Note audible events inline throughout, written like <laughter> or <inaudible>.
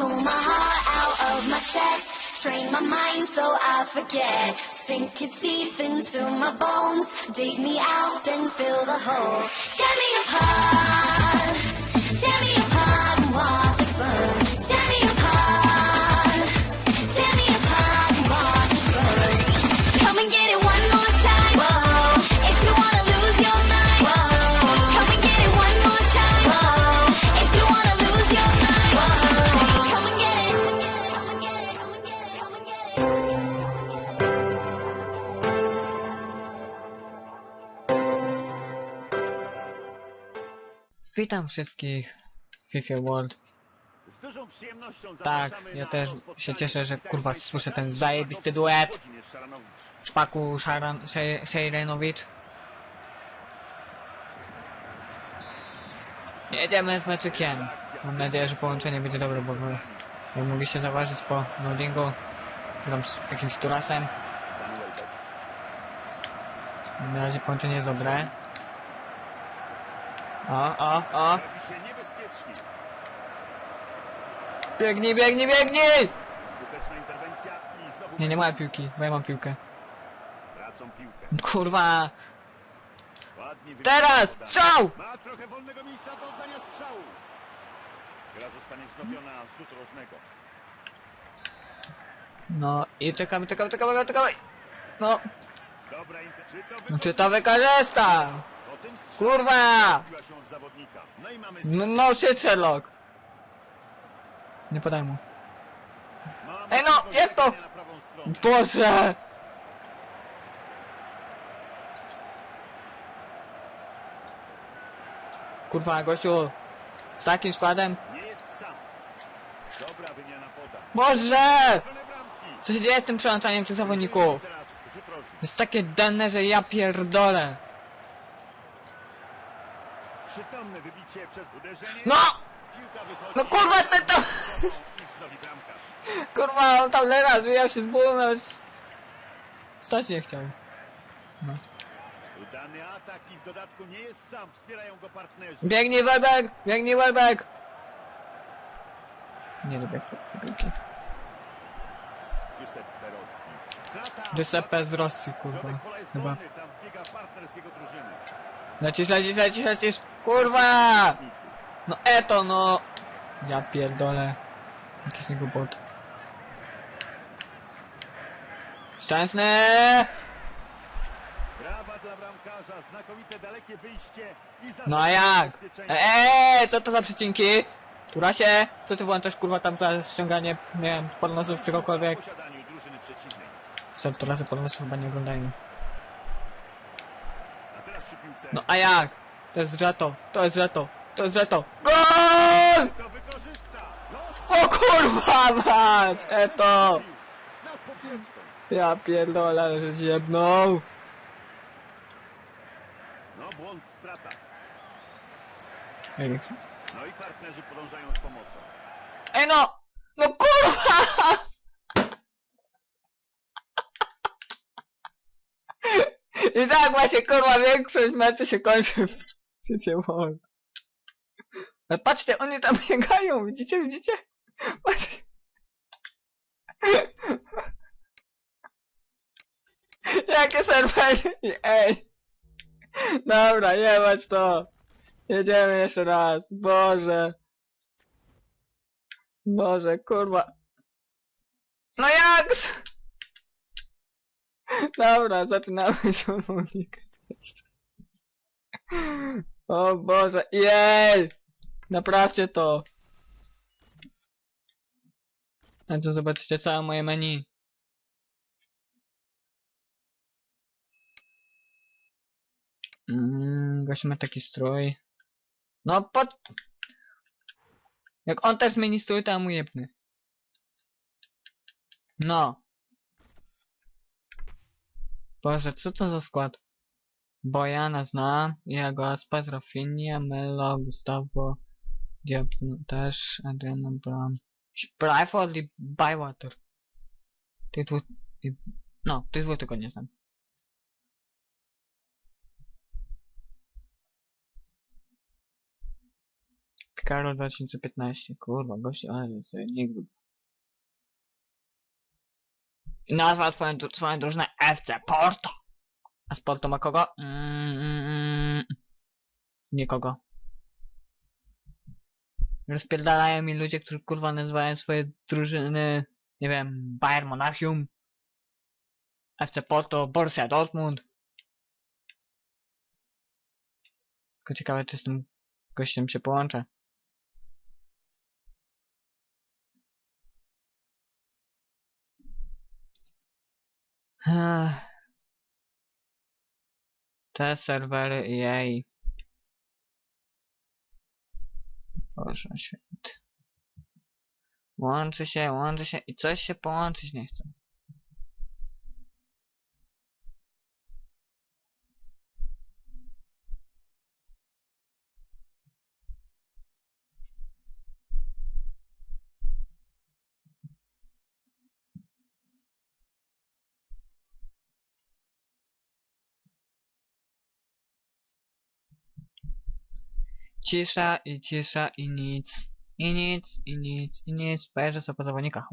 Pull my heart out of my chest. Strain my mind so I forget. Sink your teeth into my bones. Dig me out, then fill the hole. Tear me apart. Witam wszystkich w FIFA World. Tak, ja też się cieszę, że, kurwa, słyszę ten zajebisty duet. Szpaku Szaran, Szej- Szejrenowicz. Jedziemy z meczykiem. Mam nadzieję, że połączenie będzie dobre, bo jak mogliście zauważyć po loadingu, gram z jakimś turasem. Na razie połączenie jest dobre. Robi się niebezpiecznie. Biegnij, biegnij, biegnij! Nie, nie ma piłki, bo ja mam piłkę. Kurwa! Teraz! Strzał! No i czekamy, czekamy, czekamy, czekamy! No, Dobra. Czy to wykorzysta? Kurwa! się. No No, shit Sherlock! Nie podaj mu. Ej, no, jak to? Boże! Kurwa, gościu! Z takim składem? Boże! Co się dzieje z tym przełączaniem tych zawodników? Jest takie denne, że ja pierdolę. Przytomne wybicie przez uderzenie. No! No kurwa, ten bramkarz. Kurwa, on tam leraz wyjał się z bólu, nawet... Stać nie chciał. No. Udany atak i w dodatku nie jest sam. Wspierają go partnerzy. Biegnij Webek! Biegnij Webek! Nie lubię piłki. Giuseppe Rossi. Strata. Giuseppe z Rosji, kurwa. Chyba. Tam. Lecisz, lecisz, lecisz, lecisz! Kurwa! No eto, no! Ja pierdolę. Jaki z niego bot. Szczęsny! Brawa dla bramkarza. Znakomite dalekie wyjście. I za No a jak? Eee, co to za przycinki? Turasie, co ty włączasz kurwa tam za ściąganie, nie wiem, pornosów czegokolwiek? W posiadaniu drużyny przeciwnej. Turasy pornosów chyba nie oglądają. A teraz przy piłce. No a jak? To jest Reto, to jest Reto, to jest Reto. GOL! To wykorzysta. O kurwa mać! Eto! Ja pierdolę, ale że zjebnął. No błąd, strata. Eriksen. No i partnerzy podążają z pomocą. Ej no! No kurwa! I tak właśnie kurwa większość meczy się kończy w City World. Ale patrzcie, oni tam <laughs> biegają, widzicie, widzicie? Patrzcie. <laughs> Jakie serwery? Ej! Dobra, jebać to! Jedziemy jeszcze raz, Boże! Boże, kurwa. No jak? Dobra, zaczynamy się unikać. O Boże, jej! Naprawcie to. A co, zobaczycie całe moje menu. Mmm, gość ma taki strój. No pod... Jak on też zmieni strój, to ja mu jebny. No. Boże, co to za skład? Bojana znam, Iago Aspas, Rafinha, Melo, Gustavo, Diop też, Adriana Brown. Bryford i Bywater. Tych dwóch... No, tych dwóch tylko nie znam. Karol 2015. Kurwa, gościu, ale nie grób. I nazwa twoją, swoją drużynę FC Porto. A z Porto ma kogo? Mm, mm, mm. Nikogo. Rozpierdalają mi ludzie, którzy kurwa nazywają swoje drużyny, nie wiem, Bayern Monachium, FC Porto, Borussia Dortmund. Tylko ciekawe, czy z tym gościem się połączę. Ech. Te serwery jej. Boże święty. Łączy się, łączy się i coś się połączyć nie chce. Cisza i cisza i nic. I nic, i nic, i nic. Pojeżdżę sobie po zawodnikach.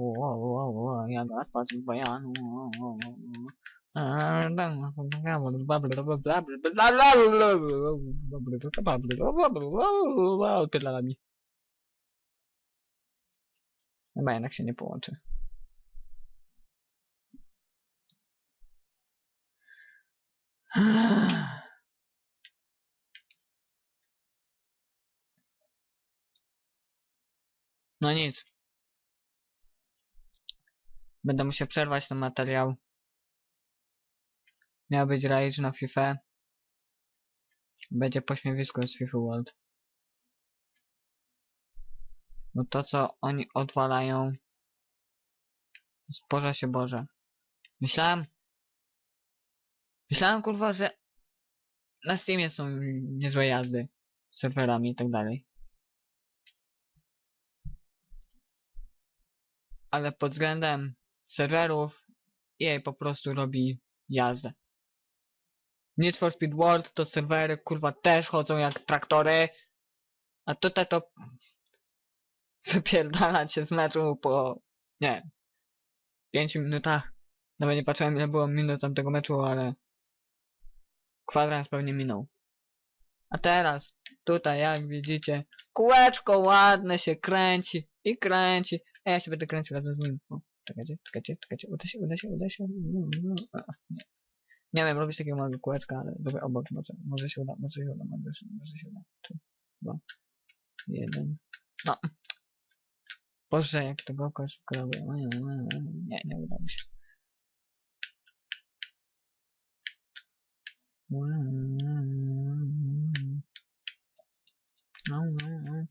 Ja gaspa z bojanu. Ło, ło, ło, ło. Odpierdala mi. Chyba jednak się nie połączy. No nic. Będę musiał przerwać ten materiał. Miał być rage na FIFA. Będzie pośmiewisko z FIFA World. Bo to co oni odwalają Zboża się Boże. Myślałem Myślałem kurwa, że na Steamie są niezłe jazdy z serwerami i tak dalej. Ale pod względem serwerów EA po prostu robi jazdę. Need for Speed World to serwery kurwa też chodzą jak traktory, a tutaj to wypierdala cię z meczu po, nie wiem, 5 minutach. Nawet nie patrzyłem ile było minut tamtego meczu, ale kwadrans pewnie minął. A teraz, tutaj jak widzicie, kółeczko ładne się kręci i kręci, a ja się będę kręcił razem z nim. O, czekajcie, czekajcie, czekajcie, uda się, uda się, uda się. Nie. wiem robić takiego małego kółeczka, ale zrobię obok, może, może się uda, może się uda, może się, może się uda. Trzy, dwa, jeden, no. Boże, jak to go szybko robię. Nie, nie udało się. No, no, no.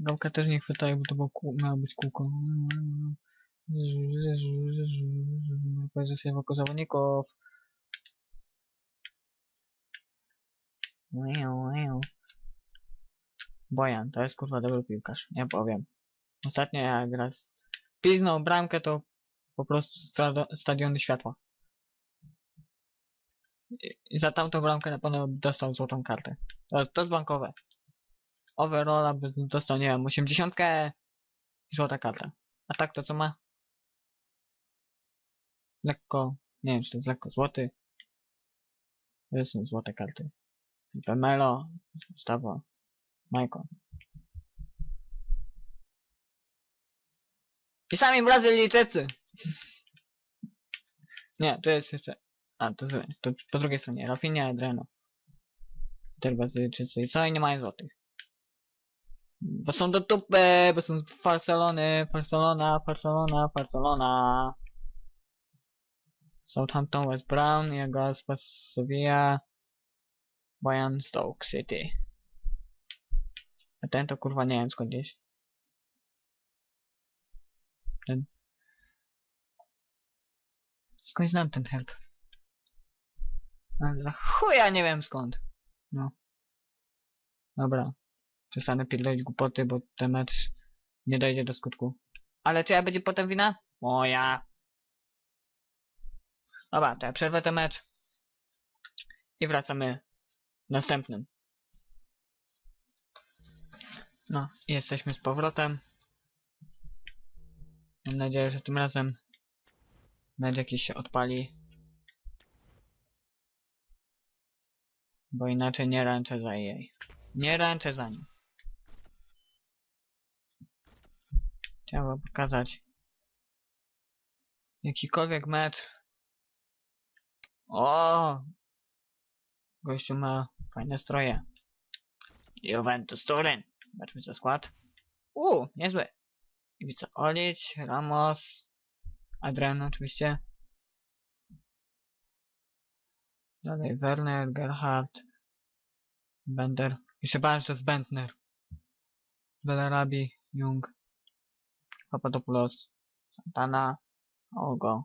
Gałka też nie chwytaje, bo to było kół, miało być kółko. Sobie wokół zawodników. Bojan, to jest kurwa dobry piłkarz, nie powiem. Ostatnio jak raz piznął bramkę, to po prostu stadiony światła. I za tamtą bramkę na pewno dostał złotą kartę. To jest, to jest bankowe. Overalla by dostał, nie wiem, 80 i złota karta. A tak to co ma? Lekko, nie wiem czy to jest lekko złoty. To są złote karty. Pemelo, Gustavo, Maicon. I sami Brazylijczycy! Nie, to jest jeszcze... A, to, z- to po drugiej stronie. Rafinha, Adreno. Też Brazylijczycy. I co? I nie mają złotych. Bo są do dupy, bo są z Barcelony, Barcelona, Barcelona, Barcelona. Southampton, West Brown, jego z Sevilla, Bayern, Stoke City. A ten to kurwa nie wiem skąd jest. Ten. Skąd znam ten help? Ale za chuja nie wiem skąd. No. Dobra. Przestanę pierdolić głupoty, bo ten mecz nie dojdzie do skutku. Ale czyja będzie potem wina? Moja. Dobra, to ja przerwę ten mecz. I wracamy następnym. No, jesteśmy z powrotem. Mam nadzieję, że tym razem mecz jakiś się odpali. Bo inaczej nie ręczę za jej. Nie ręczę za nim. Chciałbym pokazać jakikolwiek mecz. O! Gościu ma fajne stroje. Juventus Turyn. Zobaczmy co skład. Uuu, niezły. Iwica Olić, Ramos, Adrian oczywiście. Dalej Werner, Gerhardt, Bender. Jeszcze że to jest Bentner. Belerabi, Jung, Papadopoulos, Santana, Ogo,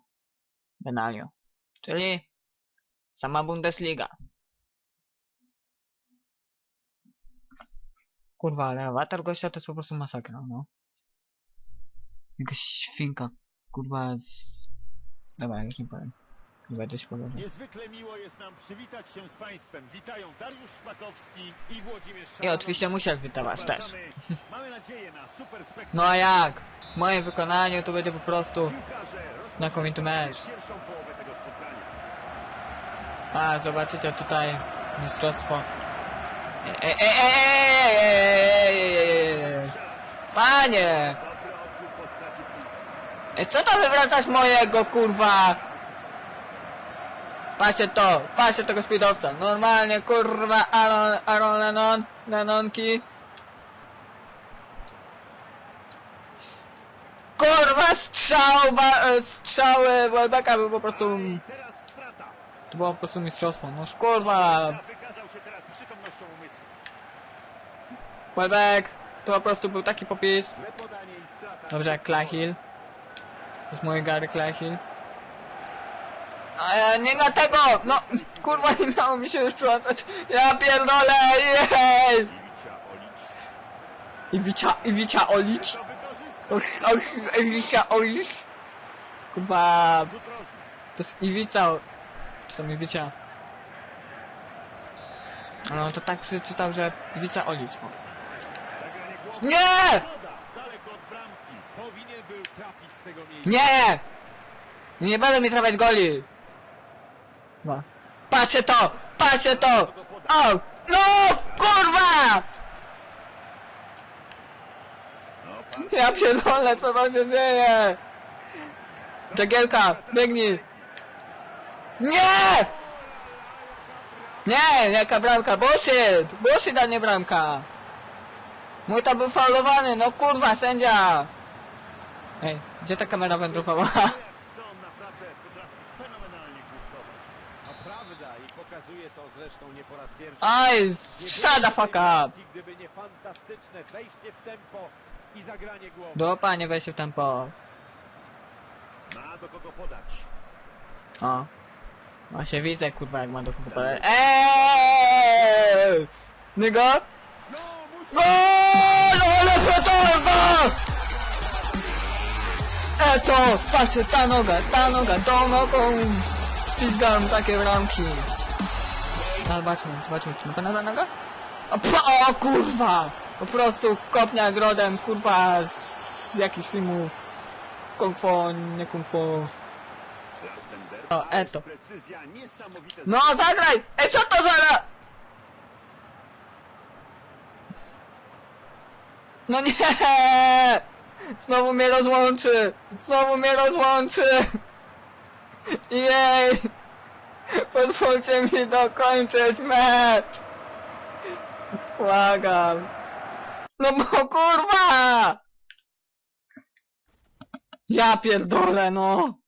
Benalio. Czyli sama Bundesliga. Kurwa, ale awatar gościa to jest po prostu masakra, no. Jakaś świnka, kurwa z... Dobra, już nie powiem. Będziesz. Niezwykle miło jest nam przywitać się z Państwem. Witają Dariusz Szpakowski i Włodzimierz I oczywiście Musiak wita Was też. Mamy nadzieję na super. No a jak? W moim wykonaniu to będzie po prostu znakomity mecz. A, zobaczycie tutaj mistrzostwo. Ej, Panie! Co to wywracasz mojego, kurwa? Patrzcie to, patrzcie tego speedowca. Normalnie, kurwa, Aaron, Aaron Lennon, Lennonki. Kurwa, strzał, ba, e, strzały Welbecka był po prostu... To było po prostu mistrzostwo. No kurwa. Welbeck, to po prostu był taki popis. Dobrze, Klahil. To jest mój Gary Klahil. Ja nie na tego! No, kurwa, nie miało mi się już przyłączać. Ja pierdolę, jej! Iwicia. Iwicia, Olić. Oś, oś, Iwicia Olić. Kurwa, to jest Iwica. Czy tam Iwicia? No, to tak przeczytał, że Iwica Olić. Nie! Nie! Nie będę mi trafiać goli! No. Patrzcie to! Patrzcie to! O! No! Kurwa! Ja pierdolę, co tam się dzieje? Czegielka, biegnij! Nie! Nie! Jaka bramka? Bullshit! Bullshit, a nie bramka! Mój to był faulowany, no kurwa, sędzia! Ej, gdzie ta kamera wędrowała? To prawda i pokazuje to zresztą nie po raz pierwszy. Aj, Nie shut the fuck up! Gdyby nie fantastyczne wejście w tempo i zagranie głową. Do panie weź się w tempo. Ma do kogo podać. O. Właśnie widzę kurwa jak ma do kogo podać. Eee! Nygo? No, musi... Gol! Ale petarda! Eto! Patrzcie, ta noga, ta noga, tą nogą! Pizgam takie bramki. No, zobaczmy, zobaczmy, czy na noga? O, o kurwa! Po prostu kopnia grodem, kurwa, z, z jakichś filmów. Kung fu, nie kung fu. O, eto. No, zagraj! Ej, co to za... No nie! Znowu mnie rozłączy! Znowu mnie rozłączy! Jej! Pozwólcie mi dokończyć mecz! Błagam! No bo kurwa! Ja pierdolę, no!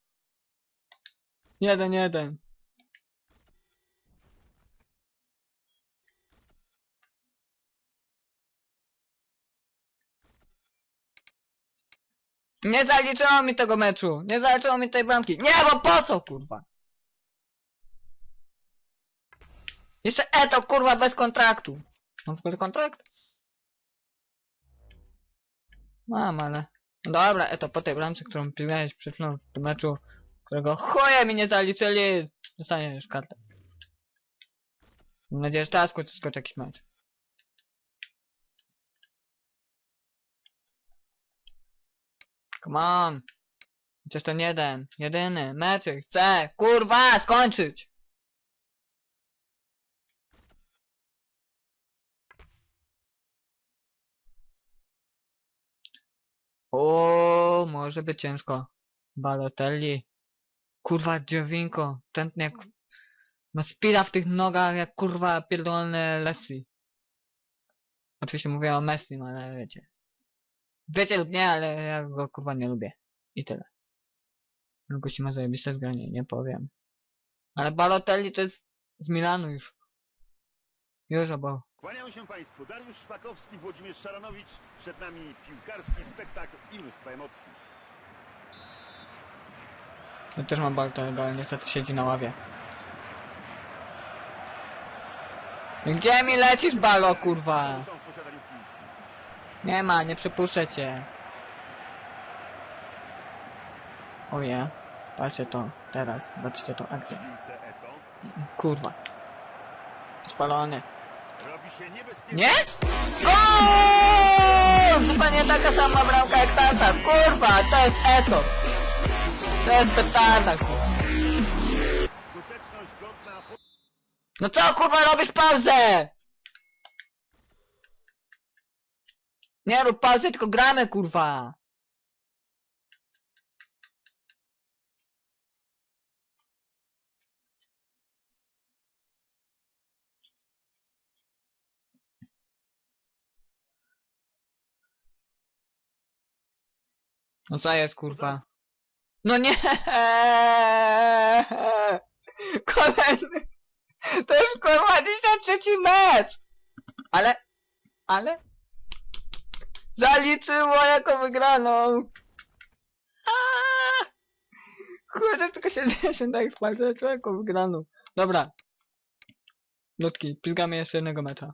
Jeden, jeden. Nie zaliczono mi tego meczu. Nie zaliczono mi tej bramki. Nie, bo po co, kurwa? Jeszcze Eto, kurwa, bez kontraktu. Mam w kontrakt? Mam, ale... Dobra, Eto, po tej bramce, którą pilnałeś przed chwilą w tym meczu, którego chuje mi nie zaliczyli, dostaniesz kartę. Mam nadzieję, że teraz skoczy jakiś mecz. Come on. Chociaż ten jeden, jedyny meczyk chcę, kurwa, skończyć! O, może być ciężko. Balotelli. Kurwa, dziewinko. Ten jak... Ma speeda w tych nogach jak kurwa pierdolone Leslie. Oczywiście mówię o Messi, no ale wiecie. Wiecie lub nie, ale ja go kurwa nie lubię. I tyle. No gości ma zajebiste zgranie, nie powiem. Ale Balotelli to jest z Milanu już. Już obok. Kłaniam się Państwu. Dariusz Szpakowski, Włodzimierz Szaranowicz. Przed nami piłkarski spektakl i mnóstwo emocji. Ja też mam Balotelli, ale niestety siedzi na ławie. Gdzie mi lecisz, Balo, kurwa? Są w posiadaniu piłki. Nie ma, nie przepuszczę cię. Oje. Patrzcie to, teraz, akcja. piłce Eto. Kurwa. Spalony. Nie? Gol! Zupełnie taka sama bramka jak tata. Kurwa, to jest eto. To jest petarda, kurwa. No co kurwa robisz pauzę? Nie rób pauzy, tylko gramy kurwa. No co jest kurwa? No nie! <laughs> Kolejny! To jest kurwa dzisiaj trzeci mecz! Ale, ale... Zaliczyło jako wygraną! Aaaa! Kurde, tylko 70 tak spal, zaliczyło jako wygraną. Dobra. Ludki, pizgamy jeszcze jednego mecza.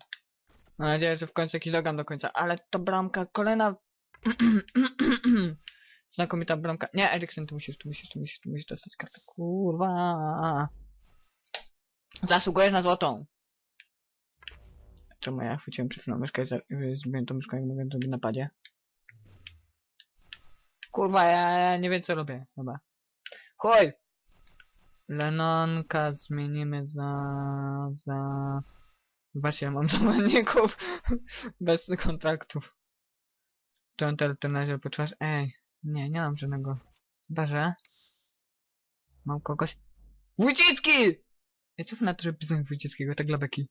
Mam nadzieję, że w końcu jakiś dogam do końca, ale to bramka, kolejna... <clears throat> Znakomita bramka. Nie, Eriksen, tu musisz, tu musisz, tu musisz, tu musisz dostać kartę. Kurwa. Zasługujesz na złotą. Czemu ja chwyciłem przed chwilą myszkę i za- y, tą myszkę, jak mogę zrobić na padzie? Kurwa, ja, ja nie wiem co robię. Dobra. Chuj! Lenonka zmienimy za... za... Właśnie, ja mam zawodników <laughs> bez kontraktów. To on teraz na razie potrzebujesz... Ej, nie, nie mam żadnego. Chyba, że... Mam kogoś... Wójcicki! Ej, co na to, że pisałem Wójcickiego, tak dla beki?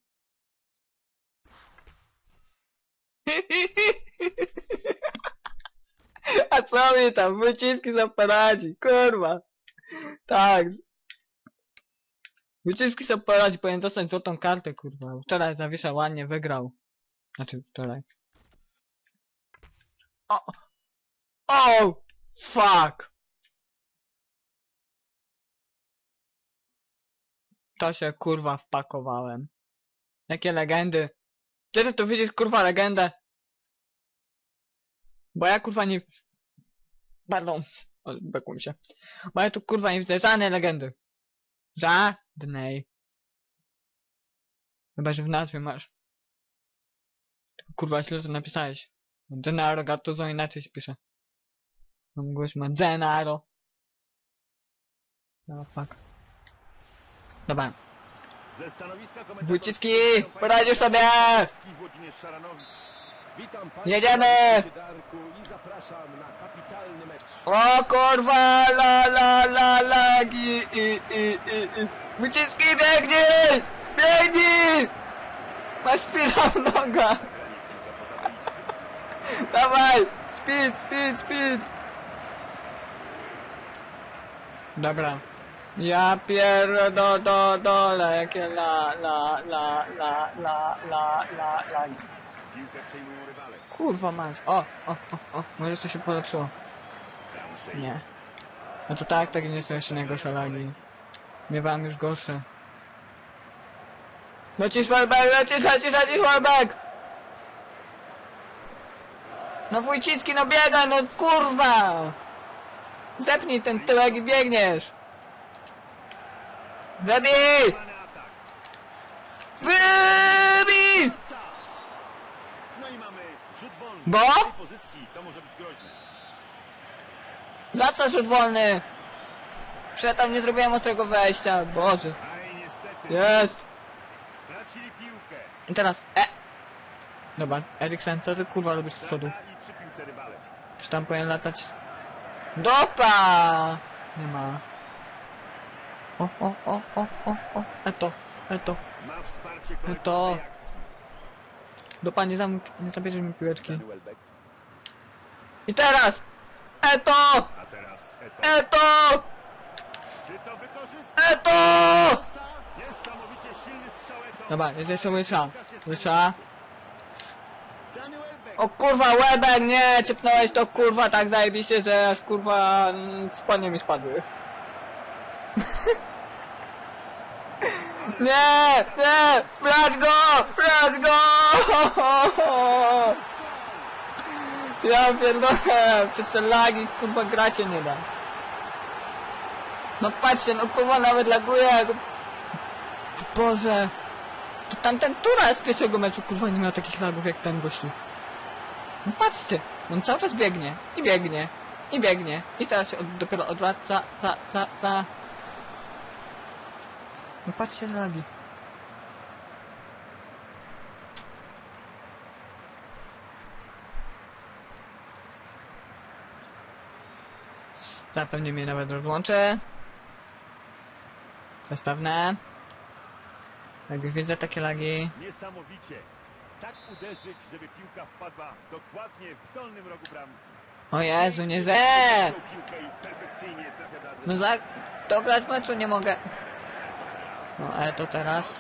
A co mi tam? Wyciski za paradzi, kurwa. Tak. Wyciski za paradzi, powinien dostać złotą kartę, kurwa. Wczoraj zawiesza ładnie, wygrał. Znaczy, wczoraj. O! O! Fuck! To się kurwa wpakowałem. Jakie legendy. Gdzie ty tu widzisz kurwa legendę? Bo ja kurwa nie... Pardon. O, bekło mi się. Bo ja tu kurwa nie widzę żadnej legendy. Żadnej. Chyba, że w nazwie masz. Kurwa, źle to napisałeś. Denaro Gattuso inaczej się pisze. No mogłeś ma Denaro. No fuck. Dobra. Wójcicki, poradzisz sobie! Włodzimierz Szaranowicz. Jedziemy! O kurwa, la la la la i i i i Wyciski biegnij! Biegnij! Masz spina w noga! Dawaj! Speed, speed, speed! Dobra. Ja pierdolę, jakie la la la la la la la la przejmują rywale. Kurwa mać. O, o, o, o, może jeszcze się polepszyło. Nie. No to tak, tak nie są jeszcze najgorsze lagi. Miewałem już gorsze. Lecisz Welbeck, lecisz, lecisz, lecisz Welbeck! No Wójcicki, no biegaj, no kurwa! Zepnij ten tyłek i biegniesz! Plany atak. Wybij! No i mamy rzut wolny. Bo? Za co rzut wolny? Tam nie zrobiłem ostrego wejścia, Boże. Jest! I teraz, e! Dobra, Eriksen, co ty kurwa robisz z przodu? Czy tam powinien latać? Dopa! Nie ma. O, o, o, o, o, o, eto, eto. Ma tej akcji. Dopa, nie, zabierzesz mi piłeczki. I teraz! Eto! A teraz Eto. Eto! Czy to wykorzysta? Eto! Niesamowicie silny strzał Eto. Dobra, jest jeszcze łysza. Łysza. O kurwa, łebek, nie! Ciepnąłeś to kurwa tak zajebiście, że aż kurwa mm, spodnie mi spadły. <laughs> nie! Nie! Brać go! Brać go! Ja pierdolę, przez te lagi kurwa gracie nie da. No patrzcie, no kurwa nawet laguje. Boże. To tamten Tura z pierwszego meczu kurwa nie miał takich lagów jak ten gościu. No patrzcie, on cały czas biegnie i biegnie i biegnie i teraz się od, dopiero odwraca, ca, ca, ca. No patrzcie na lagi. Ta pewnie mnie nawet rozłączy. To jest pewne. Jak już widzę takie lagi. Niesamowicie. Tak uderzyć, żeby piłka wpadła dokładnie w dolnym rogu bramki. O Jezu, nie ze! No za... Dograć meczu nie mogę. No ale to teraz...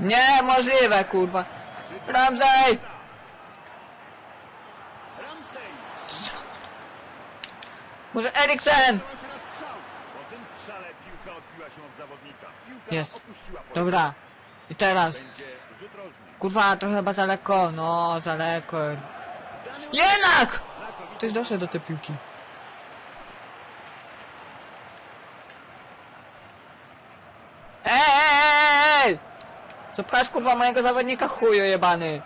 Niemożliwe, kurwa. Ramsey! Może Eriksen! Jest. Dobra. I teraz. Kurwa, trochę chyba za lekko. No, za lekko. Jednak! Ktoś doszedł do tej piłki. Ej! Co pchasz kurwa mojego zawodnika chuju jebany?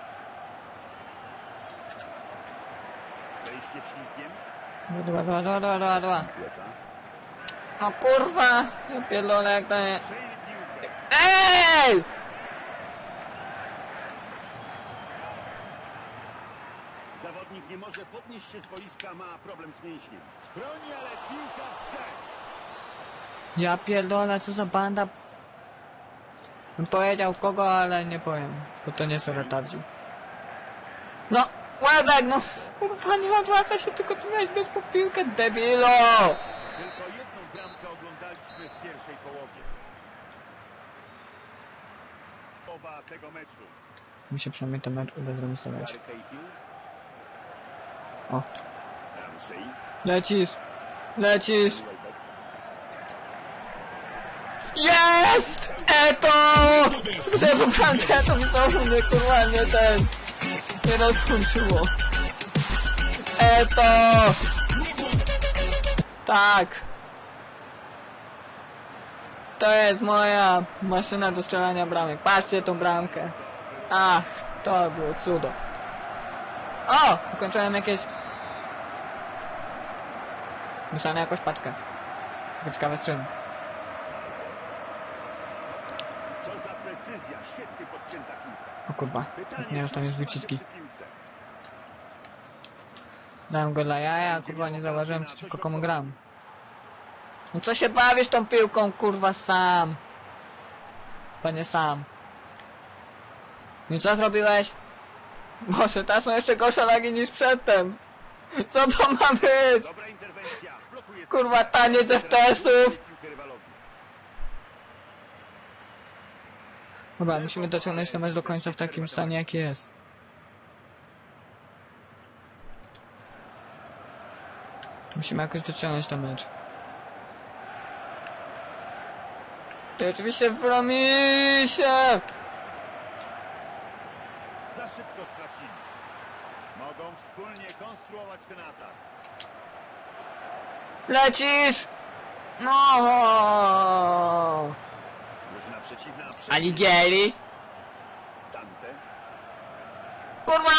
wejście ślizgiem. Dobra, dobra, dobra, dobra, dobra. Piłka. No kurwa! Ja pierdolę jak to nie... Ej! Zawodnik nie może podnieść się z boiska, ma problem z mięśniem. Broni, ale piłka w. Ja pierdolę, co za banda. Bym powiedział kogo, ale nie powiem, bo to nie są retardzi. No, łebek, no! Kurwa, nie odwraca się, tylko tu miałeś po piłkę, debilo! Tylko jedną bramkę oglądaliśmy w pierwszej połowie. Połowa tego meczu. Mi się przynajmniej ten mecz uda zremisować. O, lecisz! Lecisz! Jest! Eto! Gdzie po bramce, to mi znowu mnie kurwa nie ten... Nie rozkończyło. Eto! Tak! To jest moja maszyna do strzelania bramek. Patrzcie tą bramkę. Ach, to było cudo. O! Ukończyłem jakieś... Dostanę jakąś paczkę. Ciekawe z czym. Co za precyzja, świetnie podcięta piłka. O kurwa. Nie tam jest wyciski. Dałem go dla jaja, kurwa nie zauważyłem przeciwko komu gram. No co się bawisz tą piłką, kurwa, sam? Panie sam. No co zrobiłeś? Boże, teraz są jeszcze gorsze lagi niż przedtem. Co to ma być? Kurwa, taniec FPS-ów. piłkę rywalowi. Dobra, musimy dociągnąć ten mecz do końca w takim stanie, jaki jest. Musimy jakoś dociągnąć ten mecz. To oczywiście w ramisie! Za szybko stracili. Mogą wspólnie konstruować ten atak. Lecisz! No! Aligieri! Dante. Kurwa!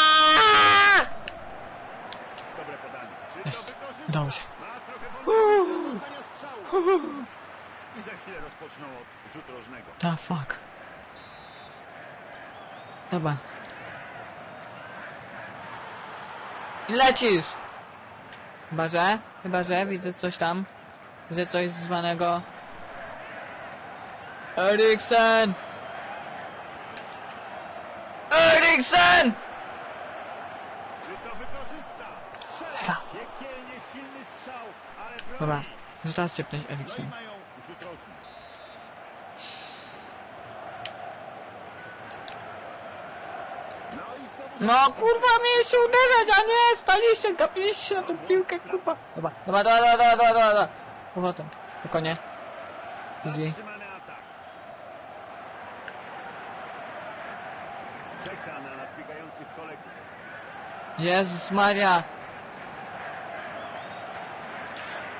Dobre podanie. Jest. wykorzysta? wykorzysta. Udało się. Ma trochę wolności do strzału. I za chwilę rozpoczną od rzutu rożnego. Ta fuck. Dobra. I lecisz! Chyba że? Chyba że? Widzę coś tam. Widzę coś zwanego... Eriksen! Eriksen! Ewa. Dobra, już teraz ciepnąć Eriksen. No kurwa mnie się uderzać, a nie staliście, gapiliście na tą piłkę kurwa. Dobra, dobra, dobra, dobra, dobra, dobra. Powrotem, tylko nie. Easy. Jezus Maria!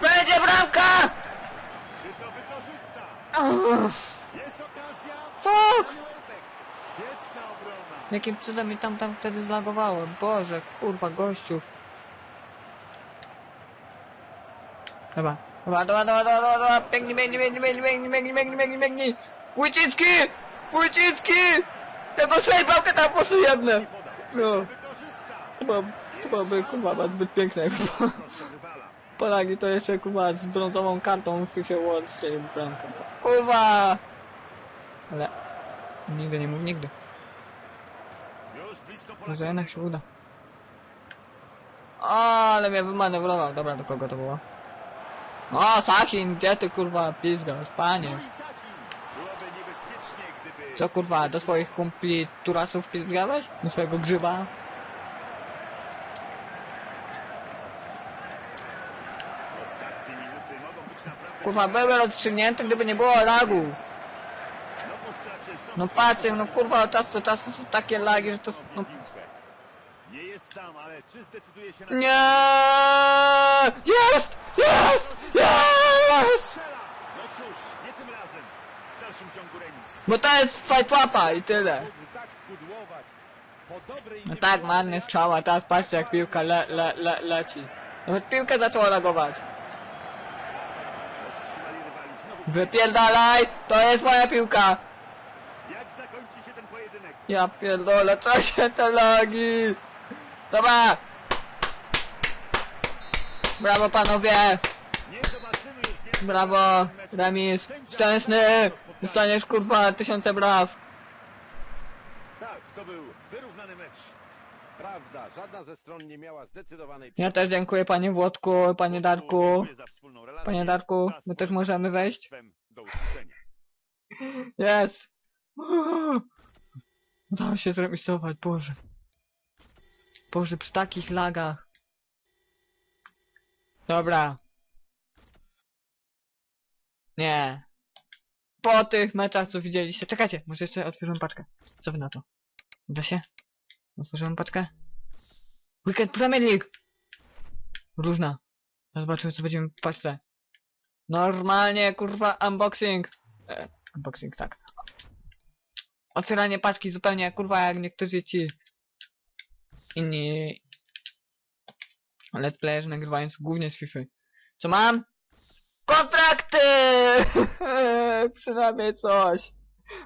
Będzie bramka! Czy to wykorzysta? Uff, Jest okazja. Fuck! Świetna obrona. Jakim cudem mi tam tam wtedy zlagowało? Boże, kurwa, gościu. Dobra, dobra, dobra, dobra, dobra, dobra, dobra, biegnij, biegnij, biegnij, biegnij, biegnij, biegnij, biegnij, biegnij, biegnij. Wójcicki! Wójcicki! Ja posłuchaj bałkę tam posujemy! No. Wykorzysta? Chyba, chyba by, kurwa, zbyt piękne, kurwa. Proszę rywala. Polagi to jeszcze kurwa z brązową kartą w FIFA World strzelił bramkę. Kurwa! Ale nigdy nie mów nigdy. Może jednak się uda. O, ale mnie wymanewrował. Dobra, do kogo to było? O, Sakin, gdzie ty kurwa pizgasz, panie? Co kurwa, do swoich kumpli turasów pizgałeś? Do swojego grzyba? Ostatnie minuty mogą być naprawdę... Kurwa, były rozstrzygnięte, gdyby nie było lagów. No No patrzcie, no kurwa, od czasu do czasu są takie lagi, że to... No. Nie jest sam, ale czy zdecyduje się na... nie! Jest! Jest! Jest! No cóż, nie tym razem. W dalszym ciągu remis. Bo to jest fight łapa i tyle. No tak, marny strzał, a teraz patrzcie jak piłka le, le, le, leci. Nawet piłkę zaczęła lagować. Wypierdalaj! To jest moja piłka! Jak zakończy się ten pojedynek? Ja pierdolę, co się te lagi? Dobra! Brawo panowie! Brawo! Remis! Szczęsny! Dostaniesz kurwa tysiące braw! Tak, to był wyrównany mecz. Prawda, żadna ze stron nie miała zdecydowanej Ja też dziękuję panie Włodku, panie Darku. Panie Darku, my też możemy wejść? Jest! <gasps> Udało się zremisować, Boże. Boże, przy takich lagach. Dobra. Nie. Po tych meczach, co widzieliście. Czekajcie, może jeszcze otworzymy paczkę. Co wy na to? Uda się? Otworzymy paczkę? Weekend Premier League! Różna. Zobaczymy, co będziemy w paczce. Normalnie, kurwa, unboxing. E, unboxing, tak. Otwieranie paczki zupełnie, kurwa, jak niektórzy ci inni let's playerzy nagrywając głównie z FIFA. Co mam? Kontrakty! <laughs> Przynajmniej coś.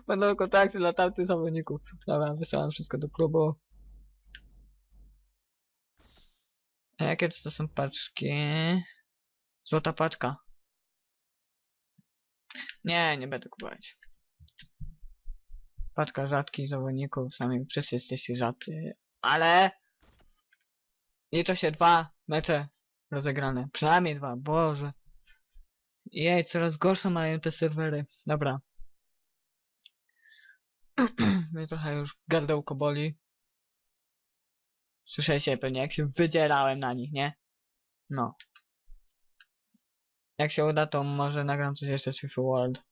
Będą kontrakty dla tamtych zawodników. Dobra, wysyłam wszystko do klubu. A jakie to są paczki? Złota paczka. Nie, nie będę kupować. Paczka rzadkich zawodników, sami wszyscy jesteście rzadcy, ale liczą się dwa mecze rozegrane. Przynajmniej dwa, Boże. Jej, coraz gorsze mają te serwery. Dobra. <clears throat> Mnie trochę już gardełko boli. Słyszeliście pewnie, jak się wydzierałem na nich, nie? No. Jak się uda, to może nagram coś jeszcze z FIFA World.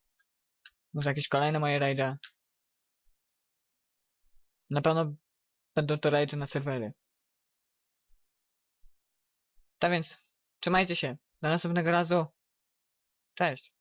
Może jakieś kolejne moje raidy. Na pewno będą to raidy na serwery. Tak więc, trzymajcie się. Do następnego razu. Cześć.